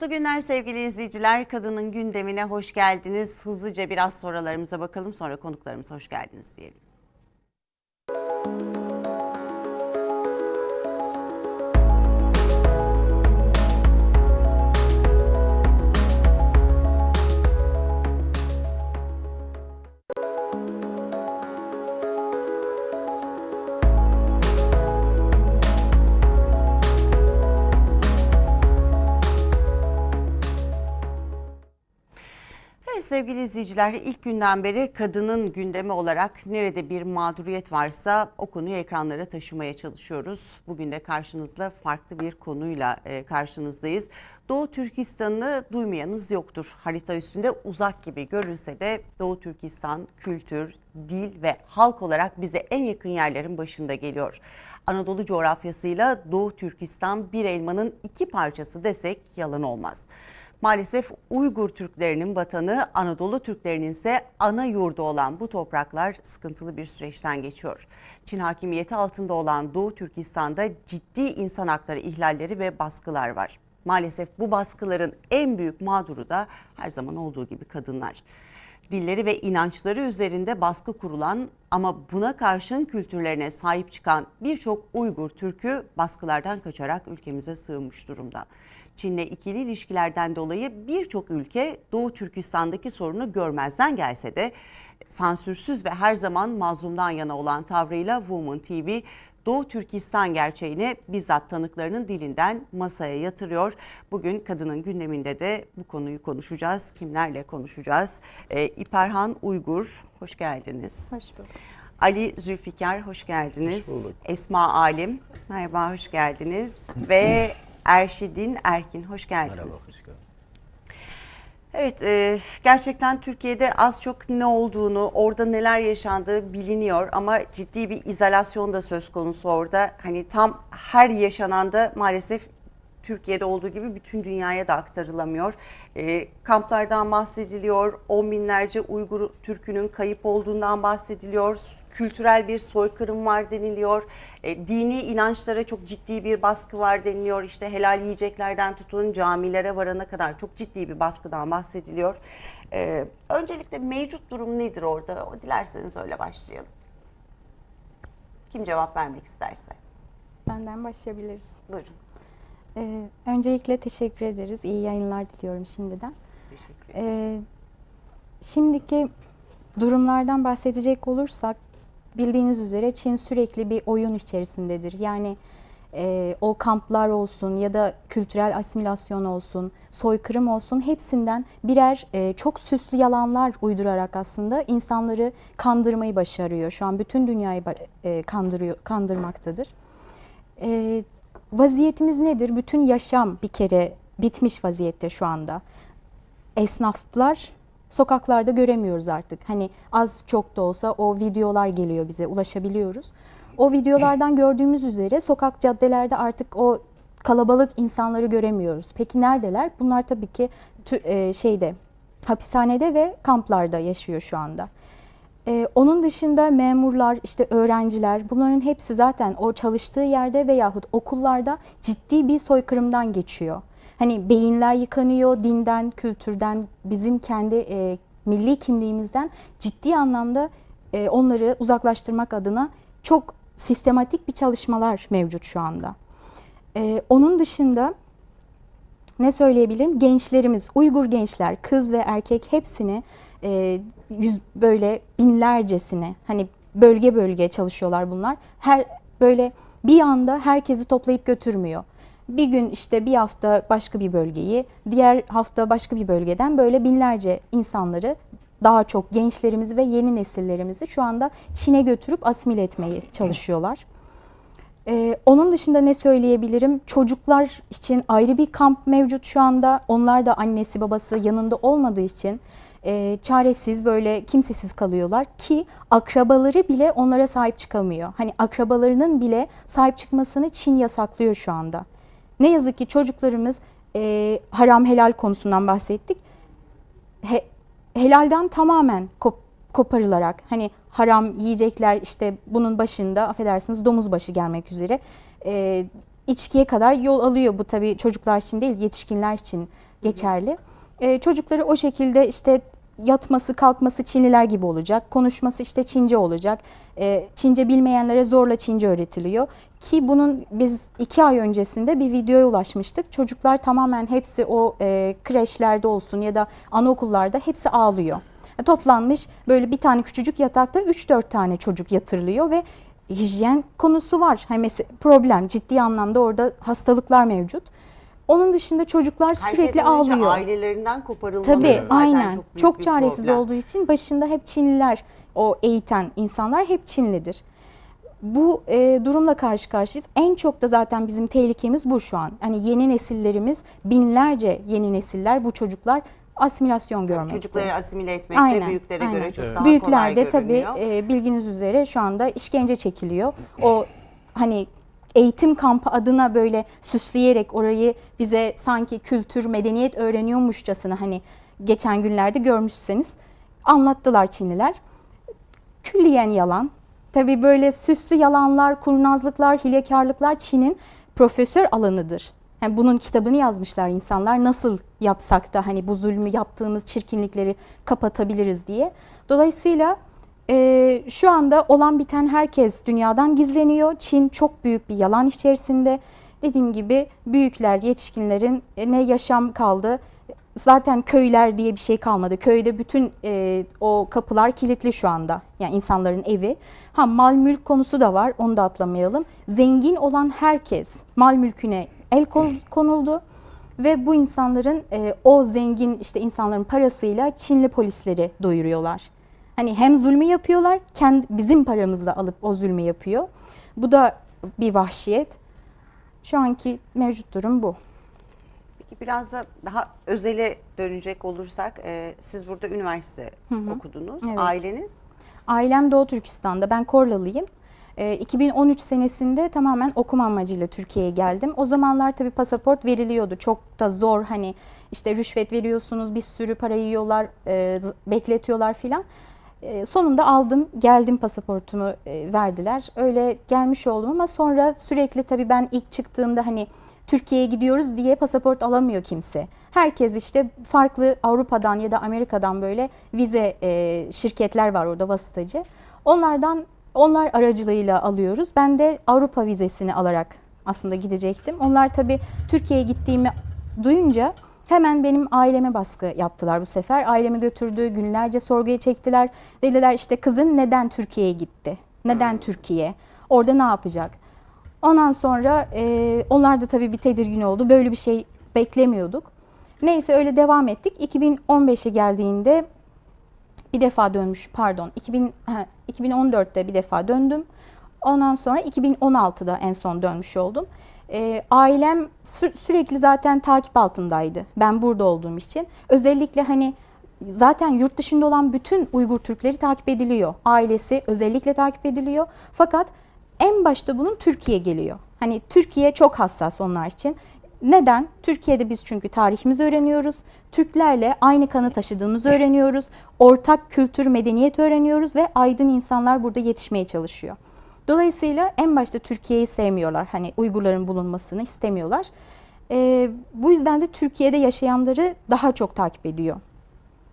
Mutlu günler sevgili izleyiciler. Kadının gündemine hoş geldiniz. Hızlıca biraz sorularımıza bakalım sonra konuklarımıza hoş geldiniz diyelim. Sevgili izleyiciler ilk günden beri kadının gündemi olarak nerede bir mağduriyet varsa o konuyu ekranlara taşımaya çalışıyoruz. Bugün de karşınızda farklı bir konuyla e, karşınızdayız. Doğu Türkistan'ı duymayanız yoktur. Harita üstünde uzak gibi görünse de Doğu Türkistan kültür, dil ve halk olarak bize en yakın yerlerin başında geliyor. Anadolu coğrafyasıyla Doğu Türkistan bir elmanın iki parçası desek yalan olmaz. Maalesef Uygur Türklerinin vatanı, Anadolu Türklerinin ise ana yurdu olan bu topraklar sıkıntılı bir süreçten geçiyor. Çin hakimiyeti altında olan Doğu Türkistan'da ciddi insan hakları ihlalleri ve baskılar var. Maalesef bu baskıların en büyük mağduru da her zaman olduğu gibi kadınlar. Dilleri ve inançları üzerinde baskı kurulan ama buna karşın kültürlerine sahip çıkan birçok Uygur Türk'ü baskılardan kaçarak ülkemize sığınmış durumda. Çin'le ikili ilişkilerden dolayı birçok ülke Doğu Türkistan'daki sorunu görmezden gelse de sansürsüz ve her zaman mazlumdan yana olan tavrıyla Woman TV Doğu Türkistan gerçeğini bizzat tanıklarının dilinden masaya yatırıyor. Bugün kadının gündeminde de bu konuyu konuşacağız. Kimlerle konuşacağız? Ee, İperhan Uygur, hoş geldiniz. Hoş bulduk. Ali Zülfikar, hoş geldiniz. Hoş bulduk. Esma Alim, merhaba, hoş geldiniz. Ve Erşidin Erkin, hoş geldiniz. Merhaba, hoş geldin. Evet, e, gerçekten Türkiye'de az çok ne olduğunu, orada neler yaşandığı biliniyor ama ciddi bir izolasyon da söz konusu orada. Hani tam her yaşananda maalesef Türkiye'de olduğu gibi bütün dünyaya da aktarılamıyor. E, kamplardan bahsediliyor, on binlerce Uygur Türk'ünün kayıp olduğundan bahsediliyor. Kültürel bir soykırım var deniliyor. E, dini inançlara çok ciddi bir baskı var deniliyor. İşte helal yiyeceklerden tutun camilere varana kadar çok ciddi bir baskıdan bahsediliyor. E, öncelikle mevcut durum nedir orada? O dilerseniz öyle başlayalım. Kim cevap vermek isterse. Benden başlayabiliriz. Buyurun. Ee, öncelikle teşekkür ederiz. İyi yayınlar diliyorum şimdiden. Teşekkür ederiz. Ee, şimdiki durumlardan bahsedecek olursak bildiğiniz üzere Çin sürekli bir oyun içerisindedir. Yani e, o kamplar olsun ya da kültürel asimilasyon olsun, soykırım olsun hepsinden birer e, çok süslü yalanlar uydurarak aslında insanları kandırmayı başarıyor. Şu an bütün dünyayı e, kandırıyor, kandırmaktadır. E, vaziyetimiz nedir? Bütün yaşam bir kere bitmiş vaziyette şu anda. Esnaflar sokaklarda göremiyoruz artık. Hani az çok da olsa o videolar geliyor bize, ulaşabiliyoruz. O videolardan gördüğümüz üzere sokak caddelerde artık o kalabalık insanları göremiyoruz. Peki neredeler? Bunlar tabii ki e, şeyde hapishanede ve kamplarda yaşıyor şu anda. Ee, onun dışında memurlar, işte öğrenciler bunların hepsi zaten o çalıştığı yerde veyahut okullarda ciddi bir soykırımdan geçiyor. Hani beyinler yıkanıyor, dinden, kültürden, bizim kendi e, milli kimliğimizden ciddi anlamda e, onları uzaklaştırmak adına çok sistematik bir çalışmalar mevcut şu anda. E, onun dışında ne söyleyebilirim? Gençlerimiz, Uygur gençler, kız ve erkek hepsini e, yüz böyle binlercesine hani bölge bölge çalışıyorlar bunlar. Her böyle bir anda herkesi toplayıp götürmüyor. Bir gün işte bir hafta başka bir bölgeyi, diğer hafta başka bir bölgeden böyle binlerce insanları daha çok gençlerimizi ve yeni nesillerimizi şu anda Çin'e götürüp asimile etmeye çalışıyorlar. Ee, onun dışında ne söyleyebilirim? Çocuklar için ayrı bir kamp mevcut şu anda. Onlar da annesi babası yanında olmadığı için e, çaresiz böyle kimsesiz kalıyorlar ki akrabaları bile onlara sahip çıkamıyor. Hani akrabalarının bile sahip çıkmasını Çin yasaklıyor şu anda. Ne yazık ki çocuklarımız e, haram helal konusundan bahsettik. He- helalden tamamen kop- koparılarak hani haram yiyecekler işte bunun başında affedersiniz domuz başı gelmek üzere e, içkiye kadar yol alıyor. Bu tabii çocuklar için değil, yetişkinler için geçerli. E, çocukları o şekilde işte yatması, kalkması Çinliler gibi olacak. Konuşması işte Çince olacak. E, Çince bilmeyenlere zorla Çince öğretiliyor. Ki bunun biz iki ay öncesinde bir videoya ulaşmıştık. Çocuklar tamamen hepsi o e, kreşlerde olsun ya da anaokullarda hepsi ağlıyor. E, Toplanmış böyle bir tane küçücük yatakta 3-4 tane çocuk yatırılıyor ve hijyen konusu var. Hani problem ciddi anlamda orada hastalıklar mevcut. Onun dışında çocuklar Her sürekli şeyden önce ağlıyor. ailelerinden koparılmaları Tabii zaten aynen. çok, Çok, büyük bir çaresiz problem. olduğu için başında hep Çinliler o eğiten insanlar hep Çinlidir. Bu e, durumla karşı karşıyayız. En çok da zaten bizim tehlikemiz bu şu an. Hani yeni nesillerimiz, binlerce yeni nesiller bu çocuklar asimilasyon görmekte. Çocukları asimile etmekte Aynen, büyüklere aynen. göre çok Evet. daha kolay Büyüklerde tabii görünüyor. e, bilginiz üzere şu anda işkence çekiliyor. O hani eğitim kampı adına böyle süsleyerek orayı bize sanki kültür, medeniyet öğreniyormuşçasına hani geçen günlerde görmüşseniz anlattılar Çinliler. Külliyen yalan. Tabii böyle süslü yalanlar, kurnazlıklar, hilekarlıklar Çin'in profesör alanıdır. Yani bunun kitabını yazmışlar insanlar nasıl yapsak da hani bu zulmü yaptığımız çirkinlikleri kapatabiliriz diye. Dolayısıyla e, şu anda olan biten herkes dünyadan gizleniyor. Çin çok büyük bir yalan içerisinde. Dediğim gibi büyükler, yetişkinlerin e, ne yaşam kaldı. Zaten köyler diye bir şey kalmadı. Köyde bütün e, o kapılar kilitli şu anda. Yani insanların evi. Ha mal mülk konusu da var. Onu da atlamayalım. Zengin olan herkes mal mülküne el konuldu ve bu insanların e, o zengin işte insanların parasıyla Çinli polisleri doyuruyorlar. Hani hem zulmü yapıyorlar, kendi bizim paramızla alıp o zulmü yapıyor. Bu da bir vahşiyet. Şu anki mevcut durum bu. Peki biraz da daha özele dönecek olursak e, siz burada üniversite okudunuz. Evet. Aileniz Ailem Doğu Türkistan'da. Ben Korlalıyım. Ee, 2013 senesinde tamamen okuma amacıyla Türkiye'ye geldim. O zamanlar tabii pasaport veriliyordu. Çok da zor hani işte rüşvet veriyorsunuz, bir sürü para yiyorlar, e, bekletiyorlar filan. E, sonunda aldım, geldim pasaportumu e, verdiler. Öyle gelmiş oldum ama sonra sürekli tabii ben ilk çıktığımda hani Türkiye'ye gidiyoruz diye pasaport alamıyor kimse. Herkes işte farklı Avrupa'dan ya da Amerika'dan böyle vize e, şirketler var orada vasıtacı. Onlardan onlar aracılığıyla alıyoruz. Ben de Avrupa vizesini alarak aslında gidecektim. Onlar tabii Türkiye'ye gittiğimi duyunca hemen benim aileme baskı yaptılar bu sefer. Ailemi götürdü, günlerce sorguya çektiler. Dediler işte kızın neden Türkiye'ye gitti? Neden Türkiye? Orada ne yapacak? Ondan sonra e, onlar da tabii bir tedirgin oldu. Böyle bir şey beklemiyorduk. Neyse öyle devam ettik. 2015'e geldiğinde bir defa dönmüş pardon 2000, ha, 2014'te bir defa döndüm. Ondan sonra 2016'da en son dönmüş oldum. Ee, ailem sü- sürekli zaten takip altındaydı. Ben burada olduğum için. Özellikle hani zaten yurt dışında olan bütün Uygur Türkleri takip ediliyor. Ailesi özellikle takip ediliyor. Fakat en başta bunun Türkiye geliyor. Hani Türkiye çok hassas onlar için. Neden? Türkiye'de biz çünkü tarihimizi öğreniyoruz. Türklerle aynı kanı taşıdığımızı öğreniyoruz. Ortak kültür, medeniyet öğreniyoruz ve aydın insanlar burada yetişmeye çalışıyor. Dolayısıyla en başta Türkiye'yi sevmiyorlar. Hani Uygurların bulunmasını istemiyorlar. Ee, bu yüzden de Türkiye'de yaşayanları daha çok takip ediyor.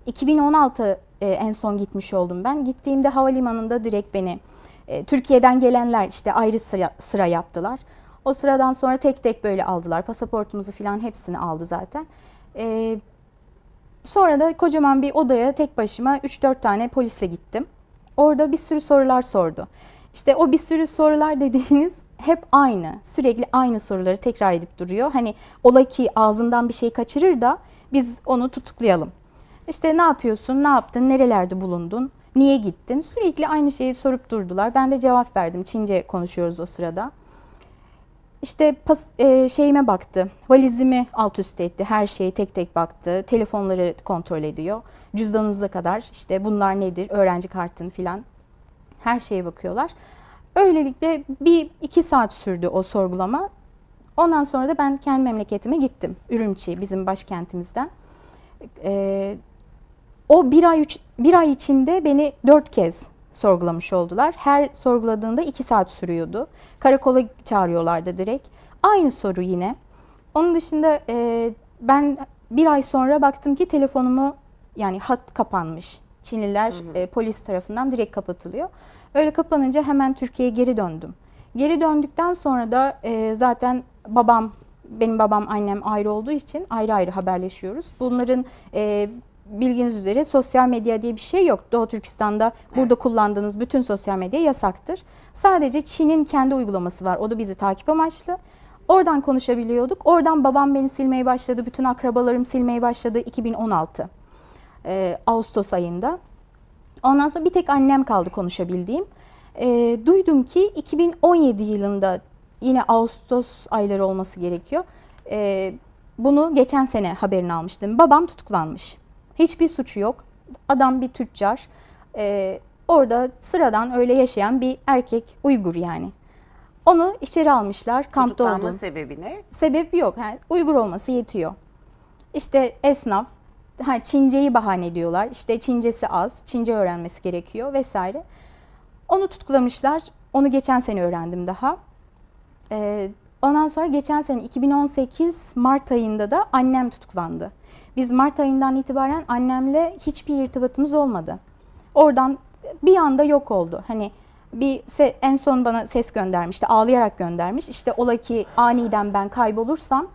2016 e, en son gitmiş oldum ben. Gittiğimde havalimanında direkt beni e, Türkiye'den gelenler işte ayrı sıra, sıra yaptılar. O sıradan sonra tek tek böyle aldılar. Pasaportumuzu falan hepsini aldı zaten. E, sonra da kocaman bir odaya tek başıma 3-4 tane polisle gittim. Orada bir sürü sorular sordu. İşte o bir sürü sorular dediğiniz hep aynı. Sürekli aynı soruları tekrar edip duruyor. Hani ola ki ağzından bir şey kaçırır da biz onu tutuklayalım. İşte ne yapıyorsun, ne yaptın, nerelerde bulundun, niye gittin? Sürekli aynı şeyi sorup durdular. Ben de cevap verdim. Çince konuşuyoruz o sırada. İşte pas, e, şeyime baktı. Valizimi alt üst etti. Her şeyi tek tek baktı. Telefonları kontrol ediyor. Cüzdanınıza kadar işte bunlar nedir? Öğrenci kartın filan. Her şeye bakıyorlar. Öylelikle bir iki saat sürdü o sorgulama. Ondan sonra da ben kendi memleketime gittim. Ürümçi bizim başkentimizden. Ee, o bir ay, üç, bir ay içinde beni dört kez sorgulamış oldular. Her sorguladığında iki saat sürüyordu. Karakola çağırıyorlardı direkt. Aynı soru yine. Onun dışında e, ben bir ay sonra baktım ki telefonumu yani hat kapanmış. Çinliler e, polis tarafından direkt kapatılıyor. Öyle kapanınca hemen Türkiye'ye geri döndüm. Geri döndükten sonra da e, zaten babam, benim babam annem ayrı olduğu için ayrı ayrı haberleşiyoruz. Bunların e, bilginiz üzere sosyal medya diye bir şey yok. Doğu Türkistan'da burada kullandığınız bütün sosyal medya yasaktır. Sadece Çin'in kendi uygulaması var. O da bizi takip amaçlı. Oradan konuşabiliyorduk. Oradan babam beni silmeye başladı. Bütün akrabalarım silmeye başladı 2016 e, Ağustos ayında. Ondan sonra bir tek annem kaldı konuşabildiğim. E, duydum ki 2017 yılında yine Ağustos ayları olması gerekiyor. E, bunu geçen sene haberini almıştım. Babam tutuklanmış. Hiçbir suçu yok. Adam bir tüccar. E, orada sıradan öyle yaşayan bir erkek Uygur yani. Onu içeri almışlar. Kampta Tutuklanma olduğunu. sebebi ne? Sebebi yok. Yani Uygur olması yetiyor. İşte esnaf, ha, Çinceyi bahane ediyorlar. İşte Çincesi az, Çince öğrenmesi gerekiyor vesaire. Onu tutuklamışlar. Onu geçen sene öğrendim daha. Ee, ondan sonra geçen sene 2018 Mart ayında da annem tutuklandı. Biz Mart ayından itibaren annemle hiçbir irtibatımız olmadı. Oradan bir anda yok oldu. Hani bir en son bana ses göndermişti, ağlayarak göndermiş. İşte ola ki aniden ben kaybolursam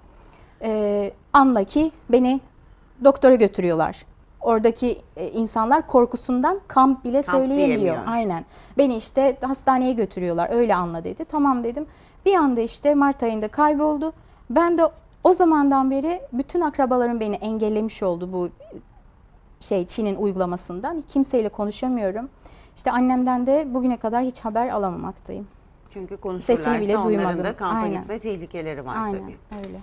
e, anla ki beni doktora götürüyorlar. Oradaki e, insanlar korkusundan kamp bile Kamp söyleyemiyor. Aynen. Beni işte hastaneye götürüyorlar. Öyle anla dedi. Tamam dedim. Bir anda işte Mart ayında kayboldu. Ben de o zamandan beri bütün akrabalarım beni engellemiş oldu bu şey Çin'in uygulamasından. Kimseyle konuşamıyorum. İşte annemden de bugüne kadar hiç haber alamamaktayım. Çünkü konuşurlarsa Sesini bile onların duymadım. da kampa Aynen. gitme tehlikeleri var Aynen tabii. öyle.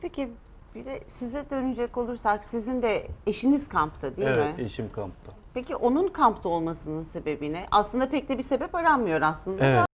Peki bir de size dönecek olursak sizin de eşiniz kampta değil evet, mi? eşim kampta. Peki onun kampta olmasının sebebi ne? Aslında pek de bir sebep aranmıyor aslında Evet. da.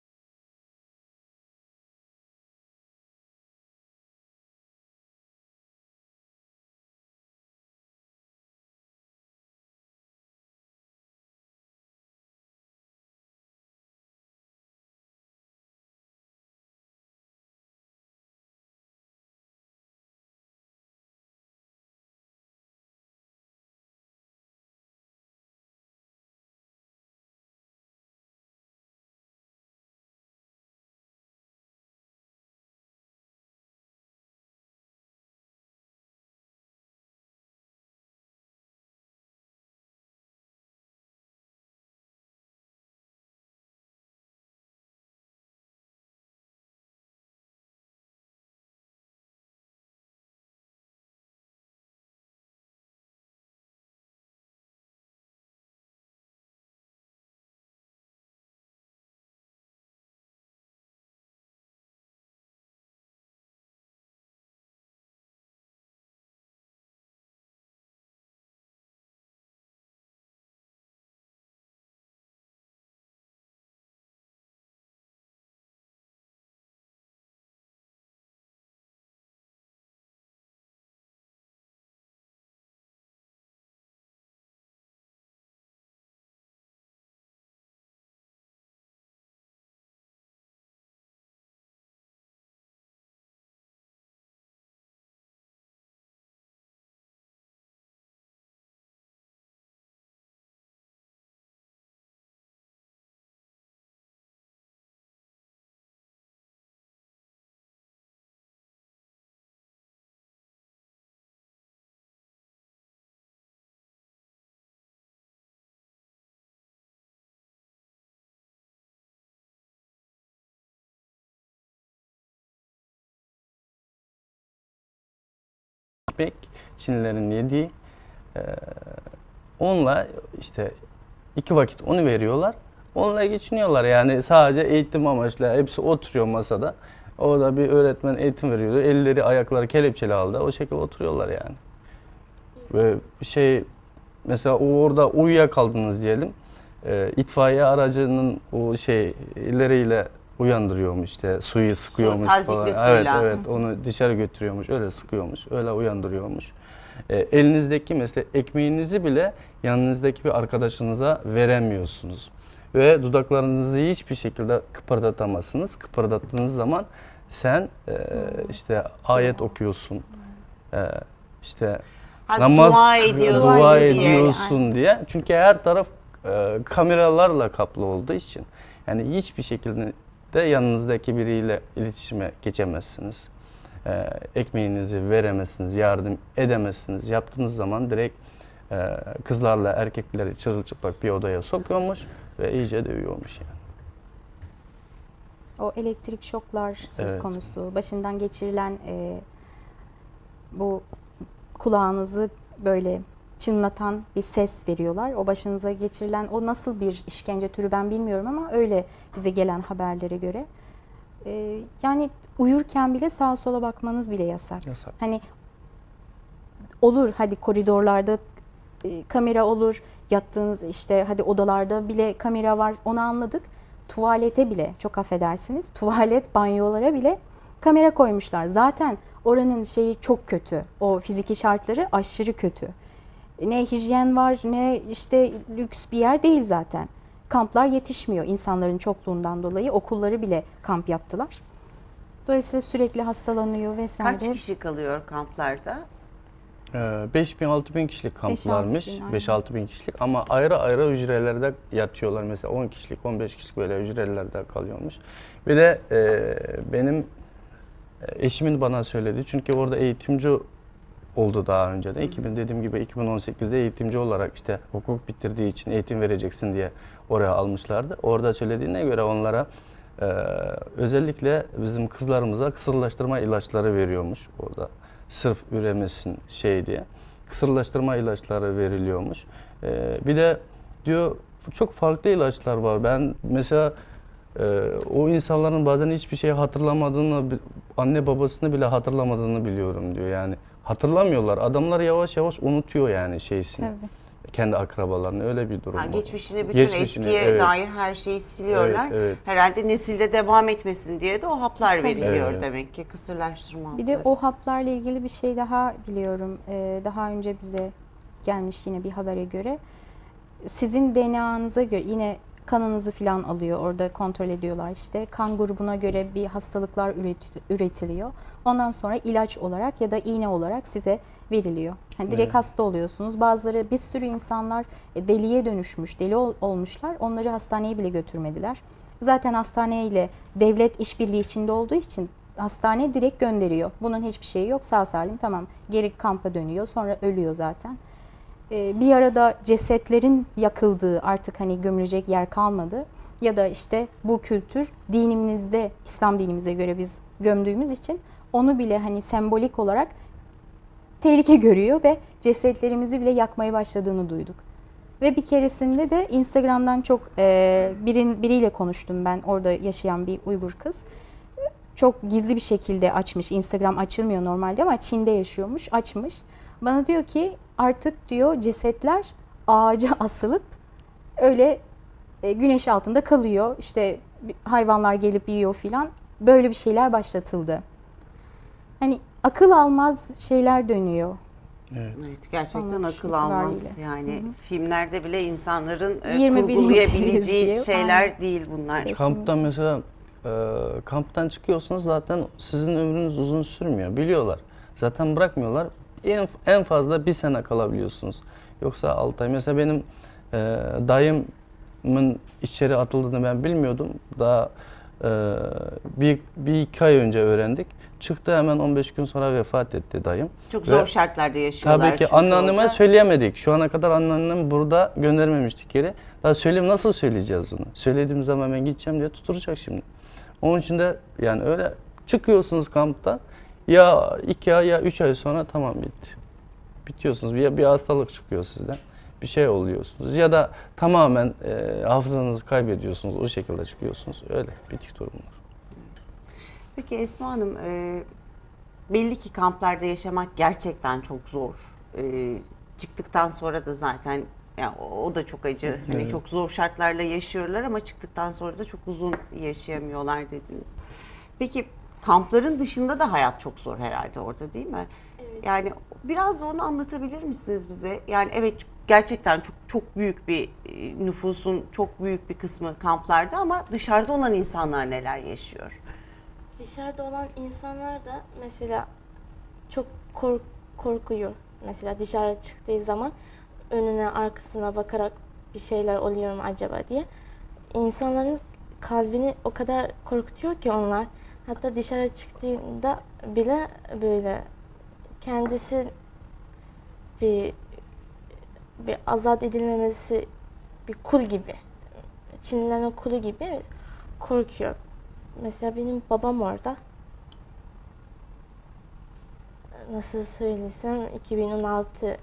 Ekmek Çinlilerin yediği eee, onunla işte iki vakit onu veriyorlar. Onunla geçiniyorlar yani sadece eğitim amaçlı hepsi oturuyor masada. Orada bir öğretmen eğitim veriyor. Elleri ayakları kelepçeli halde o şekilde oturuyorlar yani. Ve şey mesela orada uyuyakaldınız diyelim. Eee itfaiye aracının o şeyleriyle uyandırıyormuş işte suyu sıkıyormuş tazikli falan. suyla. Evet evet onu dışarı götürüyormuş öyle sıkıyormuş öyle uyandırıyormuş. E, elinizdeki mesela ekmeğinizi bile yanınızdaki bir arkadaşınıza veremiyorsunuz. Ve dudaklarınızı hiçbir şekilde kıpırdatamazsınız. Kıpırdattığınız zaman sen e, işte ayet okuyorsun. E, işte Ha, namaz dua ediyorsun dua diye. ediyorsun diye. Çünkü her taraf e, kameralarla kaplı olduğu için yani hiçbir şekilde de yanınızdaki biriyle iletişime geçemezsiniz. E, ekmeğinizi veremezsiniz, yardım edemezsiniz. Yaptığınız zaman direkt e, kızlarla erkekleri çırılçıplak bir odaya sokuyormuş ve iyice dövüyormuş yani. O elektrik şoklar söz Evet. konusu. Başından geçirilen e, bu kulağınızı böyle çınlatan bir ses veriyorlar. O başınıza geçirilen o nasıl bir işkence türü ben bilmiyorum ama öyle bize gelen haberlere göre. E, yani uyurken bile sağa sola bakmanız bile yasak. Yasak. Hani olur hadi koridorlarda e, kamera olur, yattığınız işte hadi odalarda bile kamera var onu anladık. Tuvalete bile çok affedersiniz tuvalet banyolara bile kamera koymuşlar. Zaten oranın şeyi çok kötü. O fiziki şartları aşırı kötü. Ne hijyen var ne işte lüks bir yer değil zaten. Kamplar yetişmiyor insanların çokluğundan dolayı. Okulları bile kamp yaptılar. Dolayısıyla sürekli hastalanıyor vesaire. Kaç kişi kalıyor kamplarda? Ee, 5000 6000 kişilik 5-6 kamplarmış. bin, aynen. 5-6 bin kişilik ama ayrı ayrı hücrelerde yatıyorlar. Mesela 10 kişilik, 15 kişilik böyle hücrelerde kalıyormuş. Bir de e, benim e, eşimin bana söyledi. Çünkü orada eğitimci oldu daha önce de. 2000 dediğim gibi 2018'de eğitimci olarak işte hukuk bitirdiği için eğitim vereceksin diye oraya almışlardı. Orada söylediğine göre onlara e, özellikle bizim kızlarımıza kısırlaştırma ilaçları veriyormuş orada. Sırf üremesin şey diye. Kısırlaştırma ilaçları veriliyormuş. E, bir de diyor çok farklı ilaçlar var. Ben mesela e, o insanların bazen hiçbir şey hatırlamadığını, anne babasını bile hatırlamadığını biliyorum diyor. Yani hatırlamıyorlar. Adamlar yavaş yavaş unutuyor yani şeysini. Tabii. Kendi akrabalarını öyle bir durum Ha, var. geçmişini bütün Geçmişini, eskiye evet. dair her şeyi siliyorlar. Evet, evet. Herhalde nesilde devam etmesin diye de o haplar Tabii. veriliyor Evet. demek ki kısırlaştırma Bir de o haplarla ilgili bir şey daha biliyorum. Ee, daha önce bize gelmiş yine bir habere göre. Sizin DNA'nıza göre yine kanınızı falan alıyor. Orada kontrol ediyorlar işte. Kan grubuna göre bir hastalıklar üret- üretiliyor. Ondan sonra ilaç olarak ya da iğne olarak size veriliyor. Yani direkt Evet. hasta oluyorsunuz. Bazıları bir sürü insanlar e, deliye dönüşmüş, deli ol- olmuşlar. Onları hastaneye bile götürmediler. Zaten hastaneyle devlet işbirliği içinde olduğu için hastane direkt gönderiyor. Bunun hiçbir şeyi yok. Sağ salim tamam. Geri kampa dönüyor. Sonra ölüyor zaten. Ee, bir arada cesetlerin yakıldığı artık hani gömülecek yer kalmadı. Ya da işte bu kültür dinimizde, İslam dinimize göre biz gömdüğümüz için onu bile hani sembolik olarak tehlike görüyor ve cesetlerimizi bile yakmaya başladığını duyduk. Ve bir keresinde de Instagram'dan çok e, birin biriyle konuştum ben orada yaşayan bir Uygur kız. Çok gizli bir şekilde açmış. Instagram açılmıyor normalde ama Çin'de yaşıyormuş. Açmış. Bana diyor ki artık diyor cesetler ağaca asılıp öyle e, güneş altında kalıyor. İşte hayvanlar gelip yiyor filan. Böyle bir şeyler başlatıldı. Hani akıl almaz şeyler dönüyor. Evet. Evet, gerçekten Sonuç akıl almaz. Yani filmlerde bile insanların e, 21. kurgulayabileceği şeyler aynen. değil bunlar. Kamptan mesela e, kamptan çıkıyorsunuz zaten sizin ömrünüz uzun sürmüyor. Biliyorlar. Zaten bırakmıyorlar. En, en fazla bir sene kalabiliyorsunuz. Yoksa 6 ay. Mesela benim e, dayımın içeri atıldığını ben bilmiyordum. Daha e, bir, bir iki ay önce öğrendik. Çıktı hemen 15 gün sonra vefat etti dayım. Çok Ve- zor şartlarda yaşıyorlar. Tabii ki anneanneme orada. söyleyemedik. Şu ana kadar anneannem burada göndermemiştik geri. Daha söyleyeyim nasıl söyleyeceğiz onu? Söylediğim zaman ben gideceğim diye tutturacak şimdi. Onun için de yani öyle çıkıyorsunuz kampta ya iki ay ya üç ay sonra tamam bitti. Bitiyorsunuz. Bir, bir hastalık çıkıyor sizden. Bir şey oluyorsunuz. Ya da tamamen e, hafızanızı kaybediyorsunuz. O şekilde çıkıyorsunuz. Öyle bitik durumlar. Peki Esma Hanım, e, belli ki kamplarda yaşamak gerçekten çok zor. E, çıktıktan sonra da zaten ya o da çok acı. Hani Evet. çok zor şartlarla yaşıyorlar ama çıktıktan sonra da çok uzun yaşayamıyorlar dediniz. Peki kampların dışında da hayat çok zor herhalde orada değil mi? Yani biraz da onu anlatabilir misiniz bize? Yani evet gerçekten çok çok büyük bir e, nüfusun çok büyük bir kısmı kamplarda ama dışarıda olan insanlar neler yaşıyor? Dışarıda olan insanlar da mesela çok kork- korkuyor. Mesela dışarı çıktığı zaman önüne arkasına bakarak bir şeyler oluyor mu acaba diye. İnsanların kalbini o kadar korkutuyor ki onlar. Hatta dışarı çıktığında bile böyle kendisi bir bir azat edilmemesi bir kul gibi. Çinlilerin kulu gibi korkuyor. Mesela benim babam orada. Nasıl söylesem 2016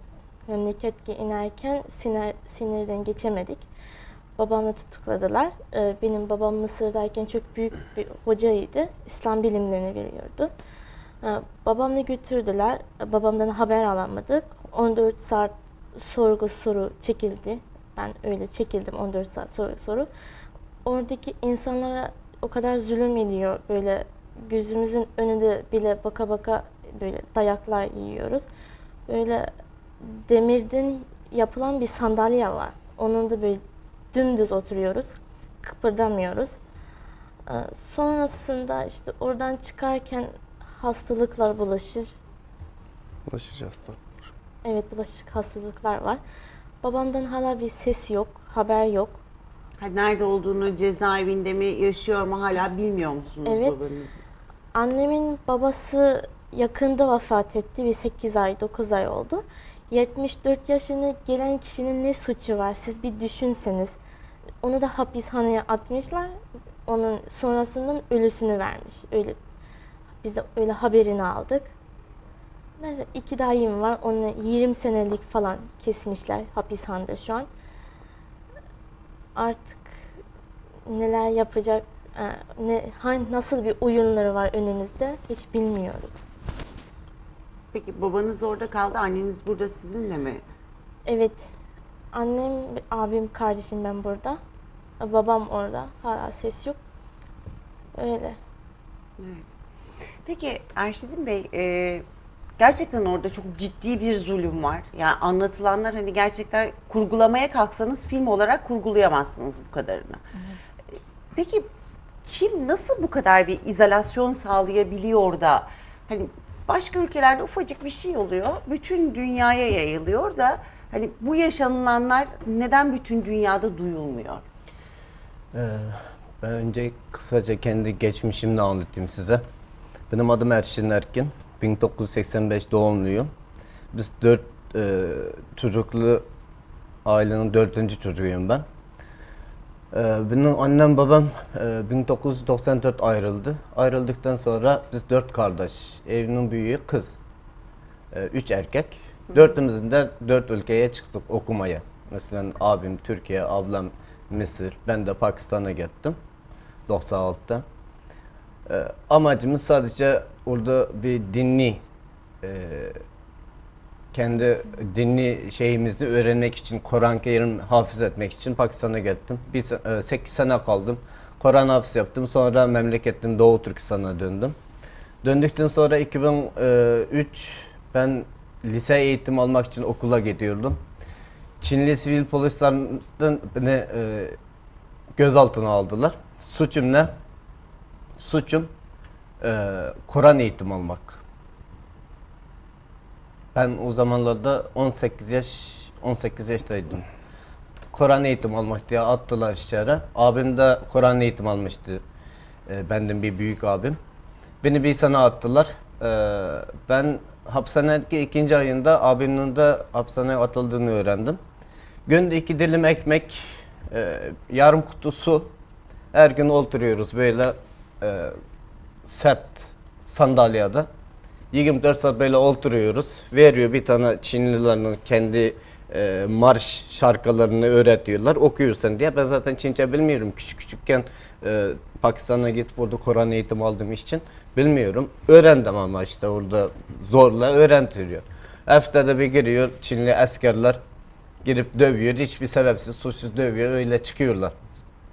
memleketke inerken sinir, sinirden geçemedik. Babamı tutukladılar. Ee, Benim babam Mısır'dayken çok büyük bir hocaydı. İslam bilimlerini veriyordu. Ee, Babamla götürdüler. Babamdan haber alamadık. 14 saat sorgu soru çekildi. Ben öyle çekildim 14 saat soru soru. Oradaki insanlara o kadar zulüm ediyor. Böyle gözümüzün önünde bile baka baka böyle dayaklar yiyoruz. Böyle demirden yapılan bir sandalye var. Onun da böyle dümdüz oturuyoruz. Kıpırdamıyoruz. Ee, Sonrasında işte oradan çıkarken hastalıklar bulaşır. Ulaşacağız da. Evet bulaşık hastalıklar var. Babamdan hala bir ses yok, haber yok. Ha, nerede olduğunu, cezaevinde mi, yaşıyor mu hala bilmiyor musunuz Evet. babanızı? Annemin babası yakında vefat etti. Bir 8 ay, 9 ay oldu. 74 yaşına gelen kişinin ne suçu var? Siz bir düşünseniz. Onu da hapishaneye atmışlar. Onun sonrasından ölüsünü vermiş. Öyle biz de öyle haberini aldık. Mesela iki dayım var. Onu 20 senelik falan kesmişler hapishanede şu an. Artık neler yapacak, e, ne, nasıl bir oyunları var önümüzde hiç bilmiyoruz. Peki babanız orada kaldı, anneniz burada sizinle mi? Evet, annem, abim, kardeşim ben burada. Babam orada. Hala ses yok. Öyle. Evet. Peki Erşidin Bey, e, gerçekten orada çok ciddi bir zulüm var. Yani anlatılanlar hani gerçekten kurgulamaya kalksanız film olarak kurgulayamazsınız bu kadarını. Peki Çin nasıl bu kadar bir izolasyon sağlayabiliyor da hani başka ülkelerde ufacık bir şey oluyor, bütün dünyaya yayılıyor da hani bu yaşanılanlar neden bütün dünyada duyulmuyor? Ee, Ben önce kısaca kendi geçmişimle anlatayım size. Benim adım Erşin Erkin. 1985 doğumluyum. Biz dört e, çocuklu ailenin dördüncü çocuğuyum ben. Ee, benim annem babam e, 1994 ayrıldı. Ayrıldıktan sonra biz dört kardeş. Evinin büyüğü kız. E, üç erkek. Dördümüzün de dört ülkeye çıktık okumaya. Mesela abim Türkiye, ablam Mısır, ben de Pakistan'a gittim 96'da. Ee, amacımız sadece orada bir dinli e, kendi dinli şeyimizi öğrenmek için, Kur'an-ı Kerim hafız etmek için Pakistan'a gittim. Bir, 8 sene kaldım. Kur'an hafız yaptım. Sonra memleketim Doğu Türkistan'a döndüm. Döndükten sonra 2003 ben lise eğitim almak için okula gidiyordum. Çinli sivil polislerden beni e, gözaltına aldılar. Suçum ne? Suçum e, Kur'an eğitim almak. Ben o zamanlarda 18 yaş 18 yaştaydım. Kur'an eğitim almak diye attılar içeri. Abim de Kur'an eğitim almıştı. E, benden bir büyük abim. Beni bir sene attılar. E, ben hapishanedeki ikinci ayında abimin de hapishaneye atıldığını öğrendim. Günde iki dilim ekmek, e, yarım kutu su. Her gün oturuyoruz böyle e, sert sandalyede. 24 saat böyle oturuyoruz. Veriyor bir tane Çinlilerin kendi e, marş şarkılarını öğretiyorlar. Okuyorsun diye. Ben zaten Çince bilmiyorum. Küçük küçükken e, Pakistan'a gidip orada Kur'an eğitimi aldığım için bilmiyorum. Öğrendim ama işte orada zorla öğrentiliyor. Haftada bir giriyor Çinli askerler girip dövüyor. Hiçbir sebepsiz suçsuz dövüyor. Öyle çıkıyorlar.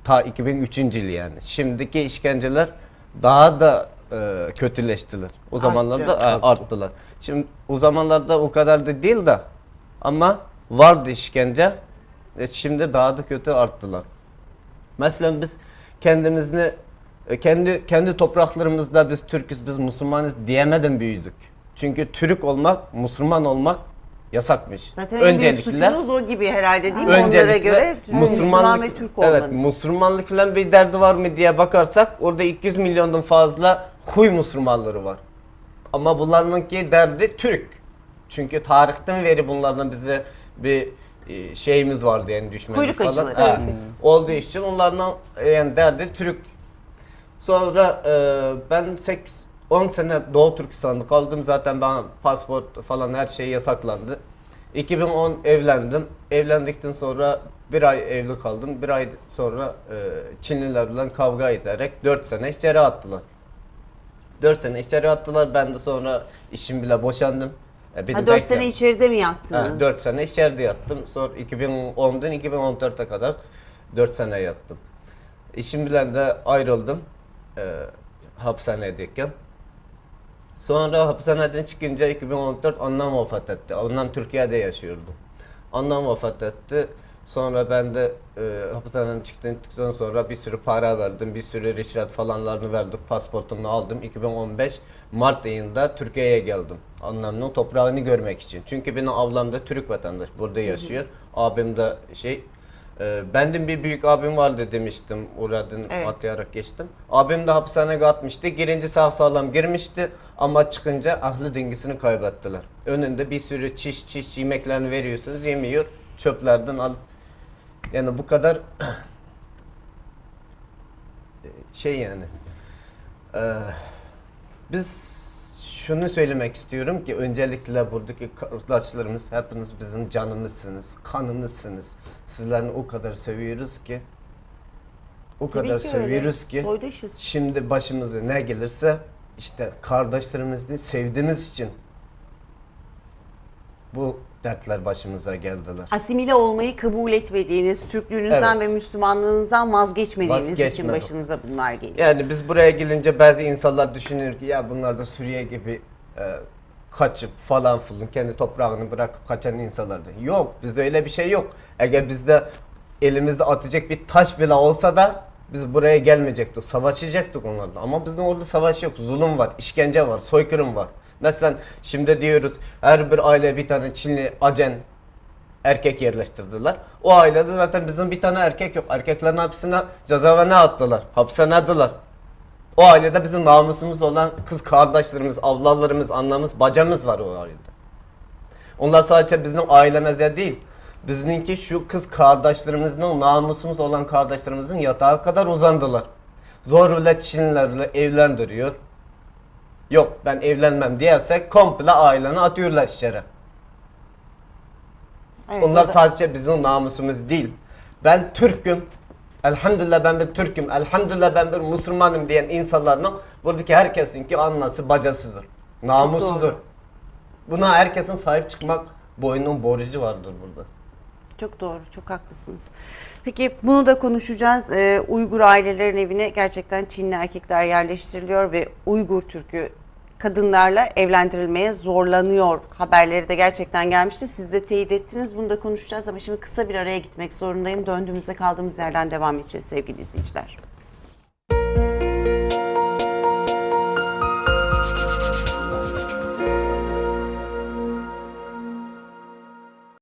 Ta 2003. yıl yani. Şimdiki işkenceler daha da e, kötüleştiler. O zamanlarda e, arttılar. Şimdi o zamanlarda o kadar da değil de ama vardı işkence. E, şimdi daha da kötü arttılar. Mesela biz kendimizi e, kendi kendi topraklarımızda biz Türküz, biz Müslümanız diyemeden büyüdük. Çünkü Türk olmak, Müslüman olmak yasakmış. Zaten en büyük suçunuz o gibi herhalde değil mi? Onlara Öncelikle göre Müslüman ve Türk olmanız. Evet, Müslümanlık falan bir derdi var mı diye bakarsak orada 200 milyondan fazla huy Müslümanları var. Ama bunlarınki derdi Türk. Çünkü tarihten beri bunlardan bize bir e, şeyimiz vardı yani düşmanlık Kuyruk falan. acıları. Ha, Kuyruk olduğu için onlardan e, yani derdi Türk. Sonra e, ben 8 10 sene Doğu Türkistan'da kaldım. Zaten bana pasport falan her şey yasaklandı. 2010 evlendim. Evlendikten sonra bir ay evli kaldım. Bir ay sonra e, Çinlilerle kavga ederek 4 sene içeri attılar. 4 sene içeri attılar. Ben de sonra işim bile boşandım. E, beni Ha, 4 bekle- sene içeride mi yattınız? Ha, 4 sene içeride yattım. Sonra 2010'dan 2014'e kadar 4 sene yattım. İşim bilen de ayrıldım. E, hapishanedeyken. Sonra hapishaneden çıkınca 2014 annem vefat etti. Annem Türkiye'de yaşıyordu. Annem vefat etti. Sonra ben de e, hapishaneden çıktıktan sonra bir sürü para verdim. Bir sürü rişvet falanlarını verdik. Pasportumu aldım. 2015 Mart ayında Türkiye'ye geldim. Annemin toprağını görmek için. Çünkü benim ablam da Türk vatandaş. Burada yaşıyor. Abim de şey e, bendim bir büyük abim vardı demiştim. Oradan Evet. atlayarak geçtim. Abim de hapishaneye atmıştı. Girinci sağ sağlam girmişti ama çıkınca ahli dengesini kaybettiler. Önünde bir sürü çiş çiş yemeklerini veriyorsunuz yemiyor. Çöplerden al. Yani bu kadar şey yani. Eee, biz şunu söylemek istiyorum ki öncelikle buradaki kardeşlerimiz hepiniz bizim canımızsınız, kanımızsınız. Sizlerini o kadar seviyoruz ki o Tabii kadar ki öyle. seviyoruz ki Soydaşız. şimdi başımıza ne gelirse işte kardeşlerimizi sevdiğimiz için bu dertler başımıza geldiler. Asimile olmayı kabul etmediğiniz, Türklüğünüzden Evet. ve Müslümanlığınızdan vazgeçmediğiniz için Vazgeçmedim. başınıza bunlar geliyor. Yani biz buraya gelince bazı insanlar düşünür ki ya bunlar da Suriye gibi e, kaçıp falan filan kendi toprağını bırakıp kaçan insanlardı. Yok bizde öyle bir şey yok. Eğer bizde elimizde atacak bir taş bile olsa da biz buraya gelmeyecektik. Savaşacaktık onlarla. Ama bizim orada savaş yok. Zulüm var, işkence var, soykırım var. Mesela şimdi diyoruz her bir aile bir tane Çinli acen erkek yerleştirdiler. O ailede zaten bizim bir tane erkek yok. Erkeklerin hepsine cezaevine attılar. Hapse attılar. O ailede bizim namusumuz olan kız kardeşlerimiz, avlalarımız, annemiz, bacamız var o ailede. Onlar sadece bizim ailemize değil. Bizimki şu kız kardeşlerimizin, namusumuz olan kardeşlerimizin yatağa kadar uzandılar. Zorla Çinlilerle evlendiriyor. Yok ben evlenmem diyersek komple aileni atıyorlar içeri. Evet, Onlar da- sadece bizim namusumuz değil. Ben Türk'üm. Elhamdülillah ben bir Türk'üm. Elhamdülillah ben bir Müslümanım diyen insanların buradaki herkesinki annesi bacasıdır. Namusudur. Buna herkesin sahip çıkmak boynunun borcu vardır burada. Çok doğru, çok haklısınız. Peki bunu da konuşacağız. Ee, Uygur ailelerin evine gerçekten Çinli erkekler yerleştiriliyor ve Uygur Türk'ü kadınlarla evlendirilmeye zorlanıyor haberleri de gerçekten gelmişti. Siz de teyit ettiniz. Bunu da konuşacağız ama şimdi kısa bir araya gitmek zorundayım. Döndüğümüzde kaldığımız yerden devam edeceğiz sevgili izleyiciler.